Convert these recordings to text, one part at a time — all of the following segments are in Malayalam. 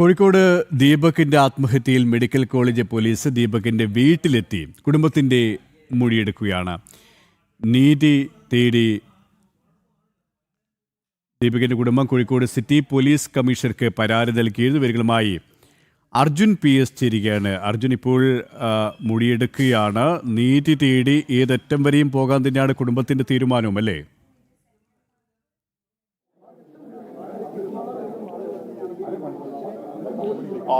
കോഴിക്കോട് ദീപകിന്റെ ആത്മഹത്യയിൽ മെഡിക്കൽ കോളേജ് പോലീസ് ദീപകിന്റെ വീട്ടിലെത്തി കുടുംബത്തിന്റെ മൊഴിയെടുക്കുകയാണ്. നീതി തേടി ദീപകിന്റെ കുടുംബം കോഴിക്കോട് സിറ്റി പോലീസ് കമ്മീഷണർക്ക് പരാതി നൽകി വിവരങ്ങളുമായി അർജുൻ പി എസ് ചേരുകയാണ്. അർജുൻ ഇപ്പോൾ മൊഴിയെടുക്കുകയാണ്. നീതി തേടി ഏതറ്റം വരെയും പോകാൻ തന്നെയാണ് കുടുംബത്തിന്റെ തീരുമാനവും അല്ലേ?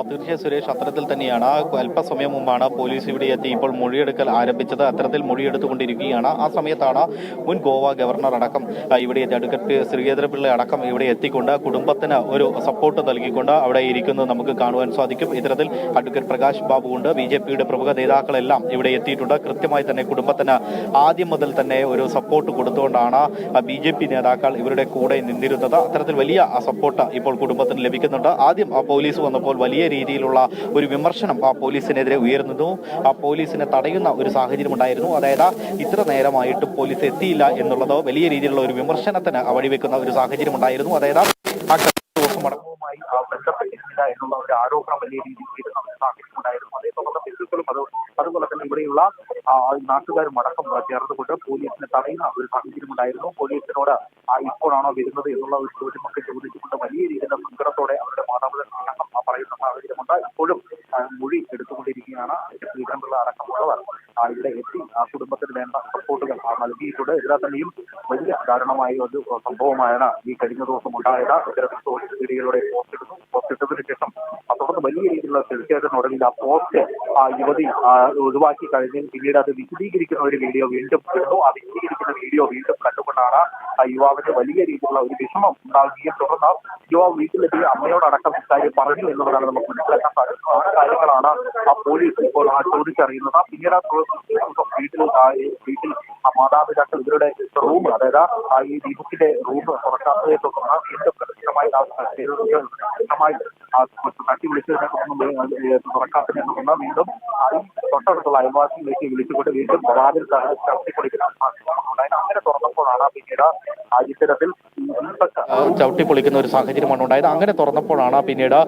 തീർച്ചയായും സുരേഷ് അത്തരത്തിൽ തന്നെയാണ്. അല്പസമയം മുമ്പാണ് പോലീസ് ഇവിടെ എത്തി. ഇപ്പോൾ മൊഴിയെടുക്കൽ ആരംഭിച്ചത്. അത്തരത്തിൽ മൊഴിയെടുത്തുകൊണ്ടിരിക്കുകയാണ്. ആ സമയത്താണ് മുൻ ഗോവ ഗവർണർ അടക്കം ഇവിടെ എത്തി. അഡ്വക്കേറ്റ് ശ്രീധരപിള്ള അടക്കം ഇവിടെ എത്തിക്കൊണ്ട് കുടുംബത്തിന് ഒരു സപ്പോർട്ട് നൽകിക്കൊണ്ട് അവിടെ ഇരിക്കുന്നത് നമുക്ക് കാണുവാൻ സാധിക്കും. ഇത്തരത്തിൽ അഡ്വക്കേറ്റ് പ്രകാശ് ബാബു ഉണ്ട്. ബി ജെ പിയുടെ പ്രമുഖ നേതാക്കളെല്ലാം ഇവിടെ എത്തിയിട്ടുണ്ട്. കൃത്യമായി തന്നെ കുടുംബത്തിന് ആദ്യം മുതൽ തന്നെ ഒരു സപ്പോർട്ട് കൊടുത്തുകൊണ്ടാണ് ബി ജെ പി നേതാക്കൾ ഇവരുടെ കൂടെ നിന്നിരുന്നത്. അത്തരത്തിൽ വലിയ സപ്പോർട്ട് ഇപ്പോൾ കുടുംബത്തിന് ലഭിക്കുന്നുണ്ട്. ആദ്യം ആ പോലീസ് വന്നപ്പോൾ വലിയ രീതിയിലുള്ള ഒരു വിമർശനം ആ പോലീസിനെതിരെ ഉയർന്നു ആ പോലീസിനെ തടയുന്ന ഒരു സാഹചര്യം ഉണ്ടായിരുന്നു. അതായത് ഇത്ര നേരമായിട്ടും പോലീസ് എത്തിയില്ല എന്നുള്ളത് വലിയ രീതിയിലുള്ള ഒരു വിമർശനത്തിന് വഴിവെക്കുന്ന ഒരു സാഹചര്യം ഉണ്ടായിരുന്നു. അതായത് ആ ദിവസം അടക്കവുമായി ആ ബന്ധപ്പെട്ടിരുന്നില്ല എന്നുള്ള ഒരു ആരോപണം വലിയ രീതിയിൽ ഉയരുന്ന ഒരു സാഹചര്യം ഉണ്ടായിരുന്നു. അതേ ബന്ധുക്കളും അത് അതുപോലെ തന്നെ ഇവിടെയുള്ള നാട്ടുകാരും അടക്കം ചേർന്നുകൊണ്ട് പോലീസിനെ തടയുന്ന ഒരു സാഹചര്യം ഉണ്ടായിരുന്നു. പോലീസിനോട് ആ, ഇപ്പോഴാണോ വരുന്നത് എന്നുള്ള ഒരു ചോദ്യമൊക്കെ ചോദിച്ചുകൊണ്ട് വലിയ രീതിയിലുള്ള സങ്കടത്തോടെ അവരുടെ മാതാപിതാക്കൾ അടക്കം ആ പറയുന്ന സാഹചര്യമുണ്ട് ഇപ്പോഴും ആ, മൊഴി എടുത്തുകൊണ്ടിരിക്കുകയാണ്. ശ്രീധരൻപിള്ള അടക്കമുള്ളവർ ഇവിടെ എത്തി. ആ കുടുംബത്തിന് വേണ്ട സപ്പോർട്ടുകൾ നൽകിയിട്ടുണ്ട്. എല്ലാ തന്നെയും വലിയ ദാരുണമായ ഒരു സംഭവമാണ് ഈ കഴിഞ്ഞ ദിവസം ഉണ്ടായത്. ഇത്തരത്തിൽ സോഷ്യൽ മീഡിയയിലൂടെ പോസ്റ്റ് ഇട്ടതിന് ശേഷം വലിയ രീതിയിലുള്ള പ്രതിഷേധത്തിനൊടുവിൽ ആ പോസ്റ്റ് ആ യുവതി ഒഴിവാക്കി കഴിഞ്ഞ് പിന്നീട് അത് വിശദീകരിക്കുന്ന ഒരു വീഡിയോ വീണ്ടും കണ്ടു ആ വിശദീകരിക്കുന്ന വീഡിയോ വീണ്ടും കണ്ടുകൊണ്ടാണ് ആ യുവാവിന് വലിയ രീതിയിലുള്ള ഒരു വിഷമം ഉണ്ടാവുകയും തുടർന്ന് യുവാവ് വീട്ടിലെത്തി അമ്മയോടടക്കം ഇക്കാര്യം പറഞ്ഞു എന്നുള്ളതാണ് നമുക്ക് മനസ്സിലാക്കാൻ സാധിക്കുന്നത്. ആ കാര്യങ്ങളാണ് ആ പോലീസ് ഇപ്പോൾ ചോദിച്ചറിയുന്നത്. പിന്നീട് ആ വീട്ടിൽ വീട്ടിൽ ആ മാതാപിതാക്കൾ ഇവരുടെ റൂം അതായത് ആ ഈ ദീപത്തിന്റെ റൂം തുറക്കാത്തതിനെ തുടർന്ന് വീണ്ടും ആ തട്ടി വിളിച്ചതിനെ തുടർന്ന് വീണ്ടും ഈ തൊട്ടടുത്തുള്ള അയൽവാസികളിലേക്ക് വിളിച്ചുകൊണ്ട് വീണ്ടും വാതിൽ ചവിട്ടിപ്പൊളിക്കുന്ന ഉണ്ടായത് അങ്ങനെ തുറന്നപ്പോഴാണ് പിന്നീട് ഇത്തരത്തിൽ ചവിട്ടി പൊളിക്കുന്ന ഒരു സാഹചര്യമാണ് ഉണ്ടായത്. അങ്ങനെ തുറന്നപ്പോഴാണ് പിന്നീട്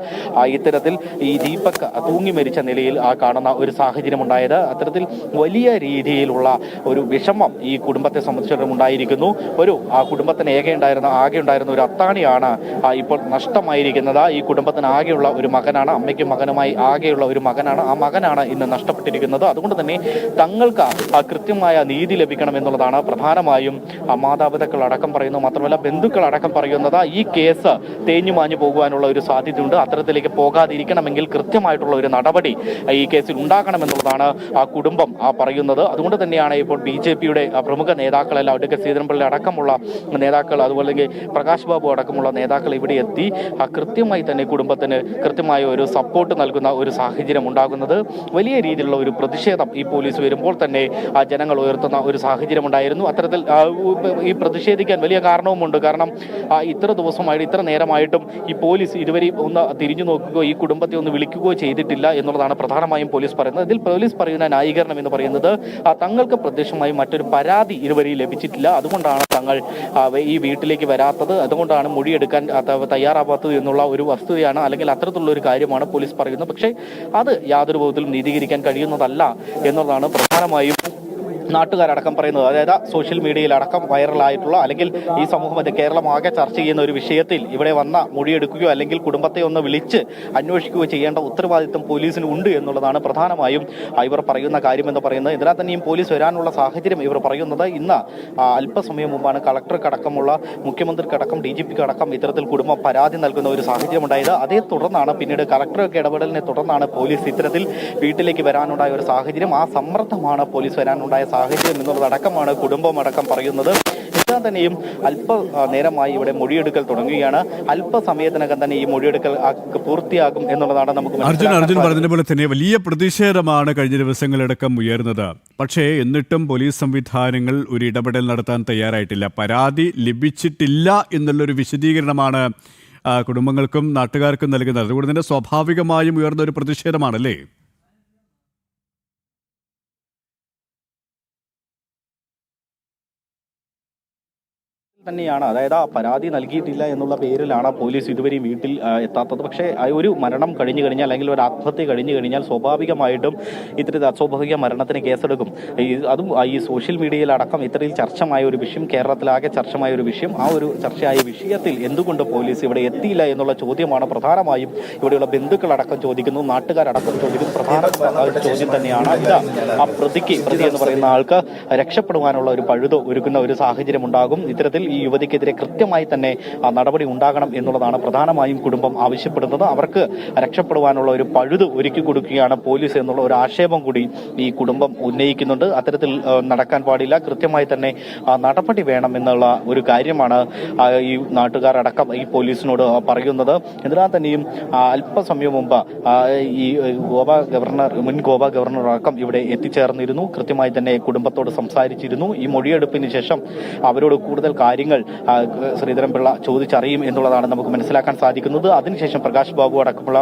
ഇത്തരത്തിൽ ഈ ദീപക് തൂങ്ങി മരിച്ച നിലയിൽ കാണുന്ന ഒരു സാഹചര്യം ഉണ്ടായത്. അത്തരത്തിൽ വലിയ രീതിയിലുള്ള ഒരു വിഷമം ഈ കുടുംബത്തെ സംബന്ധിച്ചിടത്തോളം ഉണ്ടായിരിക്കുന്നു. ഒരു ആ കുടുംബത്തിന് ഏക ഉണ്ടായിരുന്ന ആകെ ഉണ്ടായിരുന്ന ഒരു അത്താണിയാണ് ഇപ്പോൾ നഷ്ടമായിരിക്കുന്നത്. ഈ കുടുംബത്തിന് ആകെയുള്ള ഒരു മകനാണ് അമ്മയ്ക്കും മകനുമായി ആകെയുള്ള ഒരു മകനാണ്. ആ മകനാണ് ഇന്ന് നഷ്ടപ്പെട്ടിരിക്കുന്നത്. അതുകൊണ്ട് തന്നെ തങ്ങൾക്ക് കൃത്യമായ നീതി ലഭിക്കണം എന്നുള്ളതാണ് പ്രധാനമായും മാതാപിതാക്കൾ അടക്കം പറയുന്നു മാത്രമല്ല ബന്ധുക്കൾ അടക്കം പറയുന്നത് ഈ കേസ് തേഞ്ഞു മാഞ്ഞു പോകുവാനുള്ള ഒരു സാധ്യതയുണ്ട്. അത്തരത്തിലേക്ക് പോകാതിരിക്കണമെങ്കിൽ കൃത്യമായിട്ടുള്ള ഒരു നടപടി ഈ കേസിൽ ഉണ്ടാകണമെന്നുള്ളതാണ് ആ കുടുംബം ആ പറയുന്നത്. അതുകൊണ്ട് തന്നെയാണ് ഇപ്പോൾ ബി ജെ പിയുടെ പ്രമുഖ നേതാക്കളെല്ലാം അടുക്ക ശ്രീധരൻപിള്ളി അടക്കമുള്ള നേതാക്കൾ അതുപോലെ പ്രകാശ് ബാബു അടക്കമുള്ള നേതാക്കൾ ഇവിടെ എത്തി കൃത്യമായി തന്നെ കുടുംബത്തിന് കൃത്യമായ ഒരു സപ്പോർട്ട് നൽകുന്ന ഒരു സാഹചര്യം ഉണ്ടാകുന്നത്. വലിയ രീതിയിലുള്ള ഒരു പ്രതിഷേധം ഈ പോലീസ് വരുമ്പോൾ തന്നെ ആ ജനങ്ങൾ ഉയർത്തുന്ന ഒരു സാഹചര്യം ഉണ്ടായിരുന്നു. അത്തരത്തിൽ ഈ പ്രതിഷേധിക്കാൻ വലിയ കാരണവുമുണ്ട്. കാരണം ആ, ഇത്ര ദിവസമായിട്ട് ഇത്ര നേരമായിട്ടും ഈ പോലീസ് ഇരുവരെയും ഒന്ന് തിരിഞ്ഞു നോക്കുകയോ ഈ കുടുംബത്തെ ഒന്ന് വിളിക്കുകയോ ചെയ്തിട്ടില്ല എന്നുള്ളതാണ് പ്രധാനമായും പോലീസ് പറയുന്നത്. ഇതിൽ പോലീസ് പറയുന്ന ന്യായീകരണം എന്ന് പറയുന്നത് തങ്ങൾക്ക് പ്രത്യക്ഷമായി മറ്റൊരു പരാതി ഇതുവരെയും ലഭിച്ചിട്ടില്ല. അതുകൊണ്ടാണ് തങ്ങൾ ഈ വീട്ടിലേക്ക് വരാത്തത്. അതുകൊണ്ടാണ് മൊഴിയെടുക്കാൻ തയ്യാറാവാത്തത് എന്നുള്ള ഒരു വസ്തുതയാണ് അല്ലെങ്കിൽ അത്തരത്തിലുള്ള ഒരു കാര്യമാണ് പോലീസ് പറയുന്നത്. പക്ഷേ അത് യാതൊരു വിധത്തിലും നീതീകരിക്കാൻ കഴിയുന്നതല്ല എന്നുള്ളതാണ് പ്രധാനമായും നാട്ടുകാരടക്കം പറയുന്നത്. അതായത് സോഷ്യൽ മീഡിയയിലടക്കം വൈറലായിട്ടുള്ള അല്ലെങ്കിൽ ഈ സമൂഹം മറ്റേ കേരളമാകെ ചർച്ച ചെയ്യുന്ന ഒരു വിഷയത്തിൽ ഇവിടെ വന്ന മൊഴിയെടുക്കുകയോ അല്ലെങ്കിൽ കുടുംബത്തെ ഒന്ന് വിളിച്ച് അന്വേഷിക്കുകയോ ചെയ്യേണ്ട ഉത്തരവാദിത്വം പോലീസിന് ഉണ്ട് എന്നുള്ളതാണ് പ്രധാനമായും ഇവർ പറയുന്ന കാര്യമെന്ന് പറയുന്നത്. ഇതിനാൽ തന്നെയും പോലീസ് വരാനുള്ള സാഹചര്യം ഇവർ പറയുന്നത് ഇന്ന് അല്പസമയം മുമ്പാണ് കളക്ടർക്കടക്കമുള്ള മുഖ്യമന്ത്രിക്കടക്കം ഡി ജി പിക്കടക്കം ഇത്തരത്തിൽ കുടുംബം പരാതി നൽകുന്ന ഒരു സാഹചര്യം ഉണ്ടായത് അതേ തുടർന്നാണ് പിന്നീട് കളക്ടറൊക്കെ ഇടപെടലിനെ തുടർന്നാണ് പോലീസ് ഇത്തരത്തിൽ വീട്ടിലേക്ക് വരാനുണ്ടായ ഒരു സാഹചര്യം. ആ സമ്മർദ്ദമാണ് പോലീസ് വരാനുണ്ടായ സാഹചര്യം. എന്നുള്ളതടക്കമാണ് കുടുംബം അടക്കം പറയുന്നത്. എല്ലാം തന്നെയും അല്പ നേരമായി ഇവിടെ മൊഴിയെടുക്കൽ തുടങ്ങുകയാണ്. അല്പസമയത്തിനകം തന്നെ ഈ മൊഴിയെടുക്കൽ പൂർത്തിയാകും എന്നുള്ളതാണ് നമുക്ക് അർജുൻ അർജുൻ. പറഞ്ഞതുപോലെ തന്നെ വലിയ പ്രതിഷേധമാണ് കഴിഞ്ഞ ദിവസങ്ങളടക്കം ഉയർന്നത്. പക്ഷേ എന്നിട്ടും പോലീസ് സംവിധാനങ്ങൾ ഒരു ഇടപെടൽ നടത്താൻ തയ്യാറായിട്ടില്ല. പരാതി ലഭിച്ചിട്ടില്ല എന്നുള്ളൊരു വിശദീകരണമാണ് കുടുംബങ്ങൾക്കും നാട്ടുകാർക്കും നൽകുന്നത്. അതുകൊണ്ട് തന്നെ സ്വാഭാവികമായും ഉയർന്ന ഒരു പ്രതിഷേധമാണല്ലേ? തന്നെയാണ്. അതായത് ആ പരാതി നൽകിയിട്ടില്ല എന്നുള്ള പേരിലാണ് പോലീസ് ഇതുവരെ വീട്ടിൽ എത്താത്തത്. പക്ഷേ ഒരു മരണം കഴിഞ്ഞു കഴിഞ്ഞാൽ അല്ലെങ്കിൽ ഒരു ആത്മഹത്യ കഴിഞ്ഞു കഴിഞ്ഞാൽ സ്വാഭാവികമായിട്ടും ഇത്തരത്തിൽ അസ്വാഭാവിക മരണത്തിന് കേസെടുക്കും. അതും ഈ സോഷ്യൽ മീഡിയയിലടക്കം ഇത്രയും ചർച്ചമായ ഒരു വിഷയം കേരളത്തിലാകെ ചർച്ചമായ ഒരു വിഷയം ആ ഒരു ചർച്ചയായ വിഷയത്തിൽ എന്തുകൊണ്ട് പോലീസ് ഇവിടെ എത്തിയില്ല എന്നുള്ള ചോദ്യമാണ് പ്രധാനമായും ഇവിടെയുള്ള ബന്ധുക്കളടക്കം ചോദിക്കുന്നു നാട്ടുകാരടക്കം ചോദിക്കുന്നു. പ്രധാന ചോദ്യം തന്നെയാണ് ആ പ്രതിക്ക് പ്രതി എന്ന് പറയുന്ന ആൾക്ക് രക്ഷപ്പെടുവാനുള്ള ഒരു പഴുത് ഒരുക്കുന്ന ഒരു സാഹചര്യം ഉണ്ടാകും ഇത്തരത്തിൽ ഈ യുവതിക്കെതിരെ കൃത്യമായി തന്നെ നടപടി ഉണ്ടാകണം എന്നുള്ളതാണ് പ്രധാനമായും കുടുംബം ആവശ്യപ്പെടുന്നത്. അവർക്ക് രക്ഷപ്പെടുവാനുള്ള ഒരു പഴുത് ഒരുക്കി കൊടുക്കുകയാണ് പോലീസ് എന്നുള്ള ഒരു ആക്ഷേപം കൂടി ഈ കുടുംബം ഉന്നയിക്കുന്നുണ്ട്. അത്തരത്തിൽ നടക്കാൻ പാടില്ല. കൃത്യമായി തന്നെ നടപടി വേണം എന്നുള്ള ഒരു കാര്യമാണ് ഈ നാട്ടുകാരടക്കം ഈ പോലീസിനോട് പറയുന്നത്. എന്നാൽ തന്നെയും അല്പസമയം മുമ്പ് ഈ ഗോവ ഗവർണർ മുൻ ഗോവ ഗവർണർ അടക്കം ഇവിടെ എത്തിച്ചേർന്നിരുന്നു. കൃത്യമായി തന്നെ കുടുംബത്തോട് സംസാരിച്ചിരുന്നു. ഈ മൊഴിയെടുപ്പിന് ശേഷം അവരോട് കൂടുതൽ കാര്യങ്ങൾ ശ്രീധരൻപിള്ള ചോദിച്ചറിയും എന്നുള്ളതാണ് നമുക്ക് മനസ്സിലാക്കാൻ സാധിക്കുന്നത്. അതിനുശേഷം പ്രകാശ് ബാബു അടക്കമുള്ള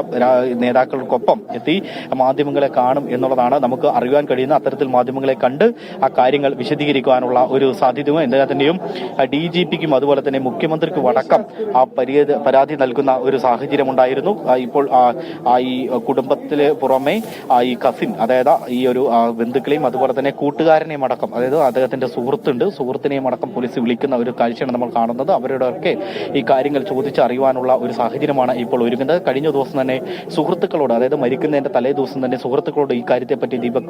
നേതാക്കൾക്കൊപ്പം എത്തി മാധ്യമങ്ങളെ കാണും എന്നുള്ളതാണ് നമുക്ക് അറിയുവാൻ കഴിയുന്ന അത്തരത്തിൽ മാധ്യമങ്ങളെ കണ്ട് ആ കാര്യങ്ങൾ വിശദീകരിക്കാനുള്ള ഒരു സാധ്യതയും എന്നാൽ തന്നെയും ഡി ജി പിക്കും അതുപോലെ തന്നെ മുഖ്യമന്ത്രിക്കും അടക്കം ആ പരാതി നൽകുന്ന ഒരു സാഹചര്യം ഉണ്ടായിരുന്നു. ആ, ഇപ്പോൾ ഈ കുടുംബത്തിന് പുറമെ ഈ കസിൻ അതായത് ഈ ഒരു ബന്ധുക്കളെയും അതുപോലെ തന്നെ കൂട്ടുകാരനെയും അടക്കം അതായത് അദ്ദേഹത്തിന്റെ സുഹൃത്തുണ്ട്. സുഹൃത്തിനെയും അടക്കം പോലീസ് വിളിക്കുന്ന ഒരു കാഴ്ചയാണ് നമ്മൾ കാണുന്നത്. അവരോടൊക്കെ ഈ കാര്യങ്ങൾ ചോദിച്ചറിയുവാനുള്ള ഒരു സാഹചര്യമാണ് ഇപ്പോൾ ഒരുങ്ങുന്നത്. കഴിഞ്ഞ ദിവസം തന്നെ സുഹൃത്തുക്കളോട് അതായത് മരിക്കുന്നതിന്റെ തലേ ദിവസം തന്നെ സുഹൃത്തുക്കളോട് ഈ കാര്യത്തെപ്പറ്റി ദീപക്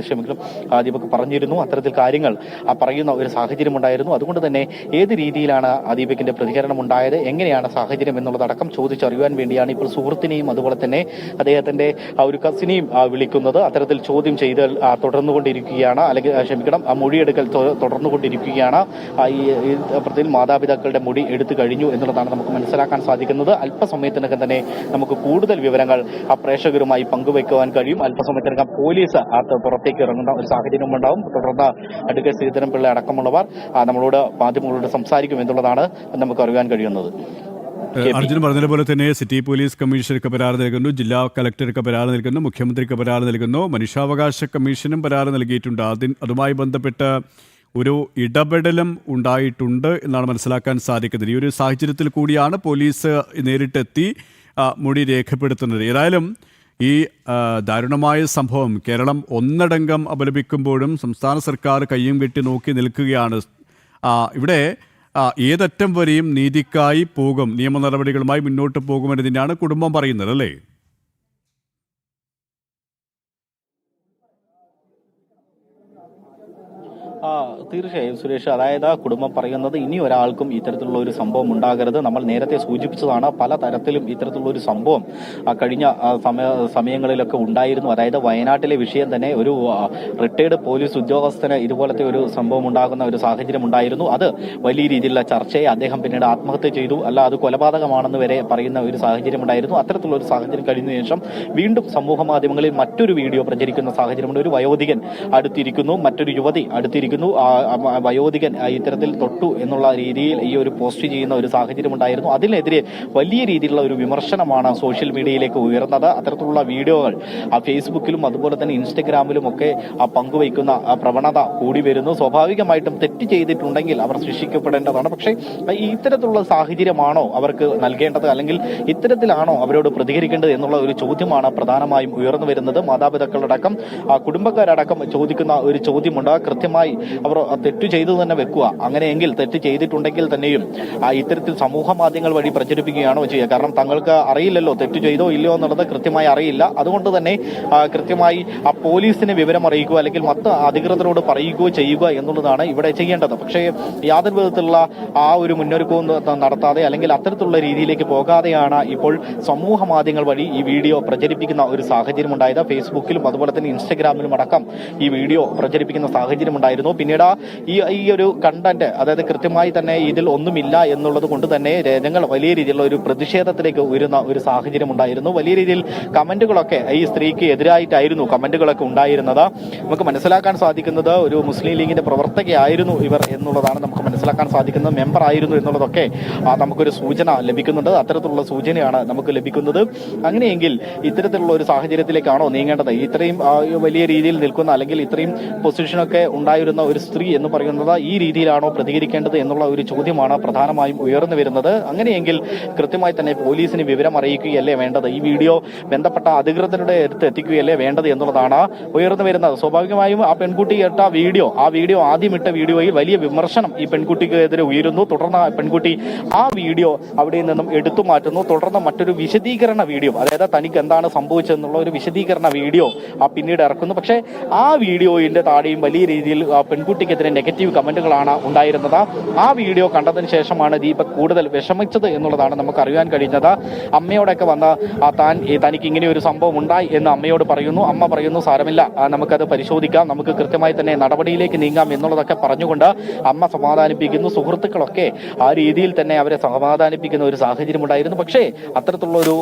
ക്ഷമിക്കും ദീപക് പറഞ്ഞിരുന്നു. അത്തരത്തിൽ കാര്യങ്ങൾ പറയുന്ന ഒരു സാഹചര്യം ഉണ്ടായിരുന്നു. അതുകൊണ്ട് തന്നെ ഏത് രീതിയിലാണ് ദീപകിന്റെ പ്രതികരണം ഉണ്ടായത്? എങ്ങനെയാണ് സാഹചര്യം എന്നുള്ളതടക്കം ചോദിച്ചറിയുവാൻ വേണ്ടിയാണ് ഇപ്പോൾ സുഹൃത്തിനെയും അതുപോലെ തന്നെ അദ്ദേഹത്തിന്റെ ഒരു കസിനെയും വിളിക്കുന്നത്. അത്തരത്തിൽ ചോദ്യം ചെയ്ത് തുടർന്നുകൊണ്ടിരിക്കുകയാണ്. അല്ലെങ്കിൽ ക്ഷമിക്കണം മൊഴിയെടുക്കൽ തുടർന്നുകൊണ്ടിരിക്കുകയാണ്. ഈ ഈ പ്രതിയിൽ മാതാപിതാക്കളുടെ മുടി എടുത്തു കഴിഞ്ഞു എന്നുള്ളതാണ് നമുക്ക് മനസ്സിലാക്കാൻ സാധിക്കുന്നത്. അല്പസമയത്തിനകം തന്നെ നമുക്ക് കൂടുതൽ വിവരങ്ങൾ ആ പ്രേക്ഷകരുമായി പങ്കുവെക്കുവാൻ കഴിയും. അല്പസമയത്തിനകം പോലീസ് ആ പുറത്തേക്ക് ഇറങ്ങുന്ന ഒരു സാഹചര്യം ഉണ്ടാവും. തുടർന്ന് അഡ്വക്കേറ്റ് ശ്രീധരൻപിള്ള അടക്കമുള്ളവർ ആ, നമ്മളോട് മാധ്യമങ്ങളോട് സംസാരിക്കും എന്നുള്ളതാണ് നമുക്ക് അറിയാൻ കഴിയുന്നത്. അർജുൻ പറഞ്ഞതുപോലെ തന്നെ സിറ്റി പോലീസ് കമ്മീഷണർക്ക് പരാതി നൽകുന്നു ജില്ലാ കലക്ടർക്ക് പരാതി നൽകുന്നു മുഖ്യമന്ത്രിക്ക് പരാതി നൽകുന്നു മനുഷ്യാവകാശ കമ്മീഷനും പരാതി നൽകിയിട്ടുണ്ട്. അതിന് അതുമായി ബന്ധപ്പെട്ട് ഒരു ഇടപെടലും ഉണ്ടായിട്ടുണ്ട് എന്നാണ് മനസ്സിലാക്കാൻ സാധിക്കുന്നത്. ഈ ഒരു സാഹചര്യത്തിൽ കൂടിയാണ് പോലീസ് നേരിട്ടെത്തി മൊഴി രേഖപ്പെടുത്തുന്നത്. ഏതായാലും ഈ ദാരുണമായ സംഭവം കേരളം ഒന്നടങ്കം അപലപിക്കുമ്പോഴും സംസ്ഥാന സർക്കാർ കയ്യും കെട്ടി നോക്കി നിൽക്കുകയാണ്. ഇവിടെ ഏതറ്റം വരെയും നീതിക്കായി പോകും. നിയമ നടപടികളുമായി മുന്നോട്ട് പോകുമെന്നതിനാണ് കുടുംബം പറയുന്നത് അല്ലേ? തീർച്ചയായും സുരേഷ്. അതായത് കുടുംബം പറയുന്നത് ഇനി ഒരാൾക്കും ഇത്തരത്തിലുള്ള ഒരു സംഭവം ഉണ്ടാകരുത്. നമ്മൾ നേരത്തെ സൂചിപ്പിച്ചതാണ് പല തരത്തിലും ഇത്തരത്തിലുള്ള ഒരു സംഭവം കഴിഞ്ഞ സമയ സമയങ്ങളിലൊക്കെ ഉണ്ടായിരുന്നു. അതായത് വയനാട്ടിലെ വിഷയം തന്നെ ഒരു റിട്ടയർഡ് പോലീസ് ഉദ്യോഗസ്ഥന് ഇതുപോലത്തെ ഒരു സംഭവം ഉണ്ടാകുന്ന ഒരു സാഹചര്യം ഉണ്ടായിരുന്നു. അത് വലിയ രീതിയിലുള്ള ചർച്ചയെ അദ്ദേഹം പിന്നീട് ആത്മഹത്യ ചെയ്തു. അല്ല അത് കൊലപാതകമാണെന്ന് വരെ പറയുന്ന ഒരു സാഹചര്യം ഉണ്ടായിരുന്നു. അത്തരത്തിലുള്ള ഒരു സാഹചര്യം കഴിഞ്ഞ ശേഷം വീണ്ടും സമൂഹ മാധ്യമങ്ങളിൽ മറ്റൊരു വീഡിയോ പ്രചരിക്കുന്ന സാഹചര്യമുണ്ട്. ഒരു വയോധികൻ അടുത്തിരിക്കുന്നു. മറ്റൊരു യുവതി അടുത്തിരിക്കുന്നു. ആ, ആ, വയോധികൻ ഇത്തരത്തിൽ തൊട്ടു എന്നുള്ള രീതിയിൽ ഈ ഒരു പോസ്റ്റ് ചെയ്യുന്ന ഒരു സാഹചര്യം ഉണ്ടായിരുന്നു അതിനെതിരെ വലിയ രീതിയിലുള്ള ഒരു വിമർശനമാണ് സോഷ്യൽ മീഡിയയിലേക്ക് ഉയർന്നത്. അത്തരത്തിലുള്ള വീഡിയോകൾ ആ ഫേസ്ബുക്കിലും അതുപോലെ തന്നെ ഇൻസ്റ്റഗ്രാമിലും ഒക്കെ പങ്കുവയ്ക്കുന്ന പ്രവണത കൂടി വരുന്നു. സ്വാഭാവികമായിട്ടും തെറ്റ് ചെയ്തിട്ടുണ്ടെങ്കിൽ അവർ ശിക്ഷിക്കപ്പെടേണ്ടതാണ്. പക്ഷേ ഇത്തരത്തിലുള്ള സാഹചര്യമാണോ അവർക്ക് നൽകേണ്ടത്? അല്ലെങ്കിൽ ഇത്തരത്തിലാണോ അവരോട് പ്രതികരിക്കേണ്ടത് എന്നുള്ള ഒരു ചോദ്യമാണ് പ്രധാനമായും ഉയർന്നു വരുന്നത്. മാതാപിതാക്കളടക്കം കുടുംബക്കാരടക്കം ചോദിക്കുന്ന ഒരു ചോദ്യമുണ്ട്. കൃത്യമായി അവർ തെറ്റ് ചെയ്തു തന്നെ വെക്കുക. അങ്ങനെയെങ്കിൽ തെറ്റ് ചെയ്തിട്ടുണ്ടെങ്കിൽ തന്നെയും ഇത്തരത്തിൽ സമൂഹ മാധ്യമങ്ങൾ വഴി പ്രചരിപ്പിക്കുകയാണോ ചെയ്യുക. കാരണം തങ്ങൾക്ക് അറിയില്ലല്ലോ തെറ്റ് ചെയ്തോ ഇല്ലയോ എന്നുള്ളത് കൃത്യമായി അറിയില്ല. അതുകൊണ്ട് തന്നെ കൃത്യമായി ആ പോലീസിനെ വിവരം അറിയിക്കുക അല്ലെങ്കിൽ മറ്റ് അധികൃതരോട് പറയുകയോ ചെയ്യുക എന്നുള്ളതാണ് ഇവിടെ ചെയ്യേണ്ടത്. പക്ഷേ യാതൊരു വിധത്തിലുള്ള ആ ഒരു മുന്നൊരുക്കവും നടത്താതെ അല്ലെങ്കിൽ അത്തരത്തിലുള്ള രീതിയിലേക്ക് പോകാതെയാണ് ഇപ്പോൾ സമൂഹ മാധ്യമങ്ങൾ വഴി ഈ വീഡിയോ പ്രചരിപ്പിക്കുന്ന ഒരു സാഹചര്യം ഉണ്ടായത് ഫേസ്ബുക്കിലും അതുപോലെ തന്നെ ഇൻസ്റ്റഗ്രാമിലും അടക്കം ഈ വീഡിയോ പ്രചരിപ്പിക്കുന്ന സാഹചര്യം ഉണ്ടായിരുന്നു പിന്നീട് ഈ ഈ ഒരു കണ്ടന്റ് അതായത് കൃത്യമായി തന്നെ ഇതിൽ ഒന്നുമില്ല എന്നുള്ളത് കൊണ്ട് തന്നെ ജനങ്ങൾ വലിയ രീതിയിലുള്ള ഒരു പ്രതിഷേധത്തിലേക്ക് ഉയരുന്ന ഒരു സാഹചര്യം ഉണ്ടായിരുന്നു. വലിയ രീതിയിൽ കമന്റുകളൊക്കെ ഈ സ്ത്രീക്ക് എതിരായിട്ടായിരുന്നു കമന്റുകളൊക്കെ ഉണ്ടായിരുന്നത്. നമുക്ക് മനസ്സിലാക്കാൻ സാധിക്കുന്നത് ഒരു മുസ്ലിം ലീഗിന്റെ പ്രവർത്തകയായിരുന്നു ഇവർ എന്നുള്ളതാണ് നമുക്ക് മനസ്സിലാക്കാൻ സാധിക്കുന്നത്. മെമ്പർ ആയിരുന്നു എന്നുള്ളതൊക്കെ നമുക്കൊരു സൂചന ലഭിക്കുന്നുണ്ട്. അത്തരത്തിലുള്ള സൂചനയാണ് നമുക്ക് ലഭിക്കുന്നത്. അങ്ങനെയെങ്കിൽ ഇത്തരത്തിലുള്ള ഒരു സാഹചര്യത്തിലേക്കാണോ നീങ്ങേണ്ടത്? ഇത്രയും വലിയ രീതിയിൽ നിൽക്കുന്ന അല്ലെങ്കിൽ ഇത്രയും പൊസിഷനൊക്കെ ഉണ്ടായിരുന്ന ഒരു സ്ത്രീ എന്ന് പറയുന്നത് ഈ രീതിയിലാണോ പ്രതികരിക്കേണ്ടത് എന്നുള്ള ഒരു ചോദ്യമാണ് പ്രധാനമായും ഉയർന്നു വരുന്നത്. അങ്ങനെയെങ്കിൽ കൃത്യമായി തന്നെ പോലീസിന് വിവരം അറിയിക്കുകയല്ലേ വേണ്ടത്? ഈ വീഡിയോ ബന്ധപ്പെട്ട അധികൃതരുടെ അടുത്ത് എത്തിക്കുകയല്ലേ വേണ്ടത് എന്നുള്ളതാണ് ഉയർന്നു വരുന്നത്. സ്വാഭാവികമായും ആ പെൺകുട്ടി ഇട്ട വീഡിയോ ആ വീഡിയോ ആദ്യം ഇട്ട വീഡിയോയിൽ വലിയ വിമർശനം ഈ പെൺകുട്ടിക്കെതിരെ ഉയരുന്നു. തുടർന്ന് പെൺകുട്ടി ആ വീഡിയോ അവിടെ നിന്നും എടുത്തു മാറ്റുന്നു. തുടർന്ന് മറ്റൊരു വിശദീകരണ വീഡിയോ അതായത് തനിക്ക് എന്താണ് സംഭവിച്ചതെന്നുള്ള ഒരു വിശദീകരണ വീഡിയോ ആ പിന്നീട് ഇറക്കുന്നു. പക്ഷേ ആ വീഡിയോയിന്റെ താടിയും വലിയ രീതിയിൽ പെൺകുട്ടിക്കെതിരെ നെഗറ്റീവ് കമന്റുകളാണ് ഉണ്ടായിരുന്നത്. ആ വീഡിയോ കണ്ടതിന് ശേഷമാണ് ദീപക് കൂടുതൽ വിഷമിച്ചത് എന്നുള്ളതാണ് നമുക്ക് അറിയാൻ കഴിഞ്ഞത്. അമ്മയോടൊക്കെ വന്ന് താൻ തനിക്ക് ഇങ്ങനെ ഒരു സംഭവം ഉണ്ടായി എന്ന് അമ്മയോട് പറയുന്നു. അമ്മ പറയുന്നു സാരമില്ല നമുക്കത് പരിശോധിക്കാം. നമുക്ക് കൃത്യമായി തന്നെ നടപടിയിലേക്ക് നീങ്ങാം എന്നുള്ളതൊക്കെ പറഞ്ഞുകൊണ്ട് അമ്മ സമാധാനിപ്പിക്കുന്നു. സുഹൃത്തുക്കളൊക്കെ ആ രീതിയിൽ തന്നെ അവരെ സമാധാനിപ്പിക്കുന്ന ഒരു സാഹചര്യം ഉണ്ടായിരുന്നു. പക്ഷേ അത്തരത്തിലുള്ള ഒരു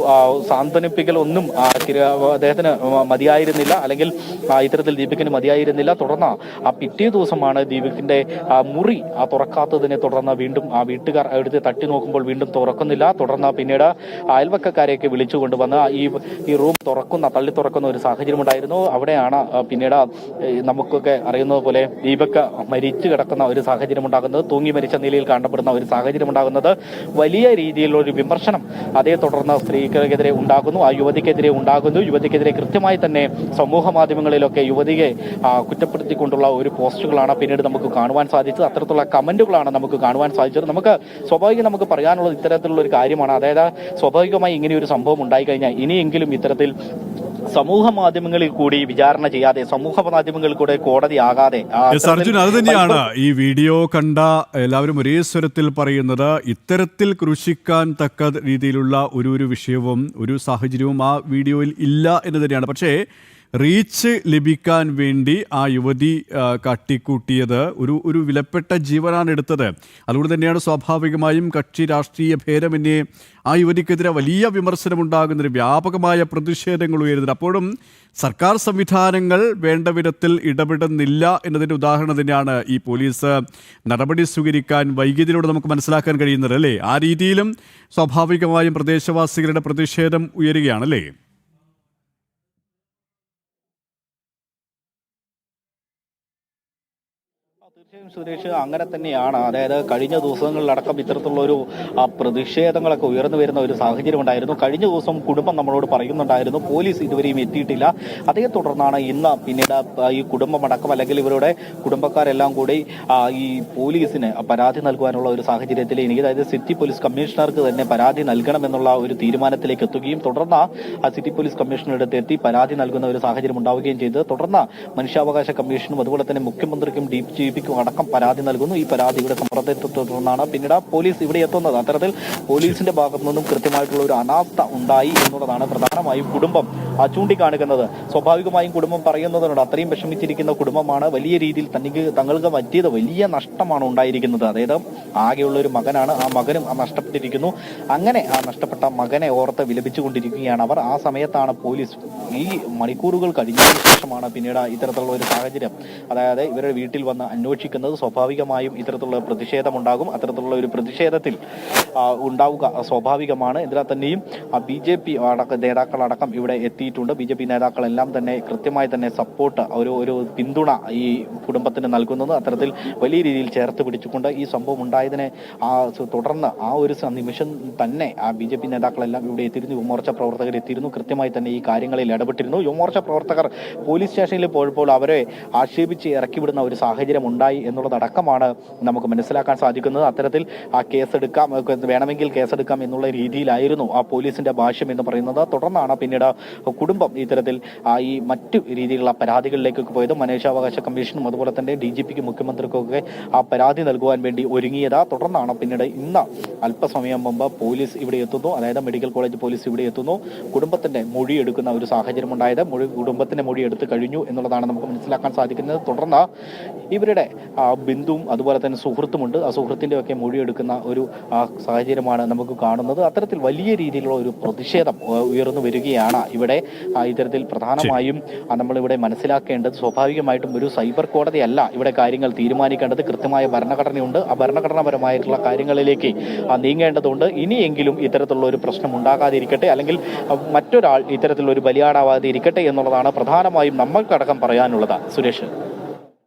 സാന്ത്വനിപ്പിക്കൽ ഒന്നും അദ്ദേഹത്തിന് മതിയായിരുന്നില്ല. അല്ലെങ്കിൽ ഇത്തരത്തിൽ ദീപകിന് മതിയായിരുന്നില്ല. തുടർന്ന് ആ പിറ്റേ ദിവസമാണ് ദീപകിന്റെ മുറി ആ തുറക്കാത്തതിനെ തുടർന്ന് വീണ്ടും ആ വീട്ടുകാർ അവിടുത്തെ തട്ടി നോക്കുമ്പോൾ വീണ്ടും തുറക്കുന്നില്ല. തുടർന്ന് പിന്നീട് അയൽവക്കക്കാരെയൊക്കെ വിളിച്ചു കൊണ്ടുവന്ന് ഈ ഈ റൂം തുറക്കുന്ന തള്ളി തുറക്കുന്ന ഒരു സാഹചര്യം ഉണ്ടായിരുന്നു അവിടെയാണ് പിന്നീട് നമുക്കൊക്കെ അറിയുന്നത് പോലെ ദീപക് മരിച്ചു കിടക്കുന്ന ഒരു സാഹചര്യം ഉണ്ടാകുന്നത് തൂങ്ങി മരിച്ച നിലയിൽ കാണപ്പെടുന്ന ഒരു സാഹചര്യം ഉണ്ടാകുന്നത് വലിയ രീതിയിലുള്ള ഒരു വിമർശനം അതേ തുടർന്ന് സ്ത്രീകൾക്കെതിരെ ഉണ്ടാകുന്നു ആ യുവതിക്കെതിരെ ഉണ്ടാകുന്നു. യുവതിക്കെതിരെ കൃത്യമായി തന്നെ സമൂഹ മാധ്യമങ്ങളിലൊക്കെ യുവതിയെ കുറ്റപ്പെടുത്തിക്കൊണ്ടുള്ള ഒരു പോസ്റ്റുകളാണ് പിന്നീട് നമുക്ക് കാണുവാൻ സാധിച്ചത്. അത്തരത്തിലുള്ള കമന്റുകളാണ് നമുക്ക് കാണുവാൻ സാധിച്ചത്. നമുക്ക് സ്വാഭാവികം നമുക്ക് പറയാനുള്ളത് ഇത്തരത്തിലുള്ള ഒരു കാര്യമാണ്. അതായത് സ്വാഭാവികമായി ഇങ്ങനെ ഒരു സംഭവം ഉണ്ടായി കഴിഞ്ഞാൽ ഇനിയെങ്കിലും ഇത്തരത്തിൽ സമൂഹ മാധ്യമങ്ങളിൽ കൂടി വിചാരണ ചെയ്യാതെ സമൂഹ മാധ്യമങ്ങളിൽ കൂടെ കോടതി ആകാതെ അർജുൻ അത് തന്നെയാണ് ഈ വീഡിയോ കണ്ട എല്ലാവരും ഒരേ സ്വരത്തിൽ പറയുന്നത് ഇത്തരത്തിൽ കൃഷിക്കാൻ തക്ക രീതിയിലുള്ള ഒരു ഒരു വിഷയവും ഒരു സാഹചര്യവും ആ വീഡിയോയിൽ ഇല്ല എന്ന് തന്നെയാണ്. പക്ഷേ റീച്ച് ലഭിക്കാൻ വേണ്ടി ആ യുവതി കട്ടിക്കൂട്ടിയത് ഒരു ഒരു വിലപ്പെട്ട ജീവനാണ് എടുത്തത്. അതുകൊണ്ട് തന്നെയാണ് സ്വാഭാവികമായും കക്ഷി രാഷ്ട്രീയ ഭേദമന്യേ ആ യുവതിക്കെതിരെ വലിയ വിമർശനമുണ്ടാകുന്നത് വ്യാപകമായ പ്രതിഷേധങ്ങൾ ഉയരുന്നത്. അപ്പോഴും സർക്കാർ സംവിധാനങ്ങൾ വേണ്ട വിധത്തിൽ ഇടപെടുന്നില്ല എന്നതിന്റെ ഉദാഹരണം തന്നെയാണ് ഈ പോലീസ് നടപടി സ്വീകരിക്കാൻ വൈകിയതിലൂടെ നമുക്ക് മനസ്സിലാക്കാൻ കഴിയുന്നത് അല്ലേ? ആ രീതിയിലും സ്വാഭാവികമായും പ്രദേശവാസികളുടെ പ്രതിഷേധം ഉയരുകയാണല്ലേ സുരേഷ് അങ്ങനെ തന്നെയാണ്. അതായത് കഴിഞ്ഞ ദിവസങ്ങളിലടക്കം ഇത്തരത്തിലുള്ള ഒരു പ്രതിഷേധങ്ങളൊക്കെ ഉയർന്നു വരുന്ന ഒരു സാഹചര്യം ഉണ്ടായിരുന്നു. കഴിഞ്ഞ ദിവസം കുടുംബം നമ്മളോട് പറയുന്നുണ്ടായിരുന്നു പോലീസ് ഇതുവരെയും എത്തിയിട്ടില്ല. അതേ തുടർന്നാണ് ഇന്ന് പിന്നീട് ഈ കുടുംബമടക്കം അല്ലെങ്കിൽ ഇവരുടെ കുടുംബക്കാരെല്ലാം കൂടി ഈ പോലീസിന് പരാതി നൽകുവാനുള്ള ഒരു സാഹചര്യത്തിൽ എനിക്ക് അതായത് സിറ്റി പോലീസ് കമ്മീഷണർക്ക് തന്നെ പരാതി നൽകണമെന്നുള്ള ഒരു തീരുമാനത്തിലേക്ക് എത്തുകയും തുടർന്ന് ആ സിറ്റി പോലീസ് കമ്മീഷണറുടെ എത്തി പരാതി നൽകുന്ന ഒരു സാഹചര്യം ഉണ്ടാവുകയും ചെയ്ത്. തുടർന്ന് മനുഷ്യാവകാശ കമ്മീഷനും അതുപോലെ തന്നെ മുഖ്യമന്ത്രിക്കും ഡി ജി പിക്കും അടക്കം പരാതി നൽകുന്നു. ഈ പരാതിയുടെ സമ്മർദ്ദത്തെ തുടർന്നാണ് പിന്നീട് പോലീസ് ഇവിടെ എത്തുന്നത്. അത്തരത്തിൽ പോലീസിന്റെ ഭാഗത്തു നിന്നും കൃത്യമായിട്ടുള്ള ഒരു അനാസ്ഥ ഉണ്ടായി എന്നുള്ളതാണ് പ്രധാനമായും കുടുംബം ചൂണ്ടിക്കാണിക്കുന്നത്. സ്വാഭാവികമായും കുടുംബം പറയുന്നതിനോട് അത്രയും വിഷമിച്ചിരിക്കുന്ന കുടുംബമാണ് വലിയ രീതിയിൽ തനിക്ക് തങ്ങൾക്ക് പറ്റിയത് വലിയ നഷ്ടമാണ് ഉണ്ടായിരിക്കുന്നത്. അതായത് ആകെയുള്ള ഒരു മകനാണ്. ആ മകനും നഷ്ടപ്പെട്ടിരിക്കുന്നു. അങ്ങനെ ആ നഷ്ടപ്പെട്ട മകനെ ഓർത്ത് വിലപിച്ചുകൊണ്ടിരിക്കുകയാണ് അവർ. ആ സമയത്താണ് പോലീസ് ഈ മണിക്കൂറുകൾ കഴിഞ്ഞതിന് ശേഷമാണ് പിന്നീട് ഇത്തരത്തിലുള്ള ഒരു സാഹചര്യം. അതായത് ഇവരുടെ വീട്ടിൽ വന്ന് അന്വേഷിക്കുന്നത് സ്വാഭാവികമായും ഇത്തരത്തിലുള്ള പ്രതിഷേധമുണ്ടാകും. അത്തരത്തിലുള്ള ഒരു പ്രതിഷേധത്തിൽ ഉണ്ടാവുക സ്വാഭാവികമാണ്. എന്നാൽ തന്നെയും ബി ജെ പി അടക്കം നേതാക്കളടക്കം ഇവിടെ എത്തിയിട്ടുണ്ട്. ബി ജെ പി നേതാക്കളെല്ലാം തന്നെ കൃത്യമായി തന്നെ സപ്പോർട്ട് ഒരു ഒരു പിന്തുണ ഈ കുടുംബത്തിന് നൽകുന്നത്. അത്തരത്തിൽ വലിയ രീതിയിൽ ചേർത്ത് പിടിച്ചുകൊണ്ട് ഈ സംഭവം ഉണ്ടായതിനെ തുടർന്ന് ആ ഒരു നിമിഷം തന്നെ ആ ബി ജെ പി നേതാക്കളെല്ലാം ഇവിടെ എത്തിയിരുന്നു. യുവമോർച്ച പ്രവർത്തകർ എത്തിയിരുന്നു. കൃത്യമായി തന്നെ ഈ കാര്യങ്ങളിൽ ഇടപെട്ടിരുന്നു. യുവമോർച്ച പ്രവർത്തകർ പോലീസ് സ്റ്റേഷനിൽ പോയപ്പോൾ അവരെ ആക്ഷേപിച്ച് ഇറക്കിവിടുന്ന ഒരു സാഹചര്യം ഉണ്ടായി എന്നുള്ളതടക്കമാണ് നമുക്ക് മനസ്സിലാക്കാൻ സാധിക്കുന്നത്. അത്തരത്തിൽ ആ കേസെടുക്കാം വേണമെങ്കിൽ കേസെടുക്കാം എന്നുള്ള രീതിയിലായിരുന്നു ആ പോലീസിന്റെ ഭാഷ്യം എന്ന് പറയുന്നത്. തുടർന്നാണ് പിന്നീട് കുടുംബം ഇത്തരത്തിൽ ഈ മറ്റു രീതിയിലുള്ള പരാതികളിലേക്കൊക്കെ പോയത്. മനുഷ്യാവകാശ കമ്മീഷനും അതുപോലെ തന്നെ ഡി ജി പിക്കും മുഖ്യമന്ത്രിക്കൊക്കെ ആ പരാതി നൽകുവാൻ വേണ്ടി ഒരുങ്ങിയത്. തുടർന്നാണ് പിന്നീട് ഇന്ന് അല്പസമയം മുമ്പ് പോലീസ് ഇവിടെ എത്തുന്നു. അതായത് മെഡിക്കൽ കോളേജ് പോലീസ് ഇവിടെ എത്തുന്നു. കുടുംബത്തിന്റെ മൊഴി എടുക്കുന്ന ഒരു സാഹചര്യം ഉണ്ടായത് മൊഴി കുടുംബത്തിന്റെ മൊഴി എടുത്തു കഴിഞ്ഞു എന്നുള്ളതാണ് നമുക്ക് മനസ്സിലാക്കാൻ സാധിക്കുന്നത്. തുടർന്ന് ഇവരുടെ ബന്ധുവും അതുപോലെ തന്നെ സുഹൃത്തുമുണ്ട്. ആ സുഹൃത്തിന്റെ ഒക്കെ മൊഴിയെടുക്കുന്ന ഒരു സാഹചര്യമാണ് നമുക്ക് കാണുന്നത്. അത്തരത്തിൽ വലിയ രീതിയിലുള്ള ഒരു പ്രതിഷേധം ഉയർന്നു വരികയാണ് ഇവിടെ. ഇത്തരത്തിൽ പ്രധാനമായും നമ്മളിവിടെ മനസ്സിലാക്കേണ്ടത് സ്വാഭാവികമായിട്ടും ഒരു സൈബർ കോടതിയല്ല ഇവിടെ കാര്യങ്ങൾ തീരുമാനിക്കേണ്ടത്. കൃത്യമായ ഭരണഘടനയുണ്ട്. ആ ഭരണഘടനാപരമായിട്ടുള്ള കാര്യങ്ങളിലേക്ക് നീങ്ങേണ്ടതുണ്ട്. ഇനിയെങ്കിലും ഇത്തരത്തിലുള്ള ഒരു പ്രശ്നം ഉണ്ടാകാതിരിക്കട്ടെ അല്ലെങ്കിൽ മറ്റൊരാൾ ഇത്തരത്തിലുള്ള ഒരു ബലിയാടാവാതെ ഇരിക്കട്ടെ എന്നുള്ളതാണ് പ്രധാനമായും നമ്മൾക്കടക്കം പറയാനുള്ളത്. സുരേഷ്.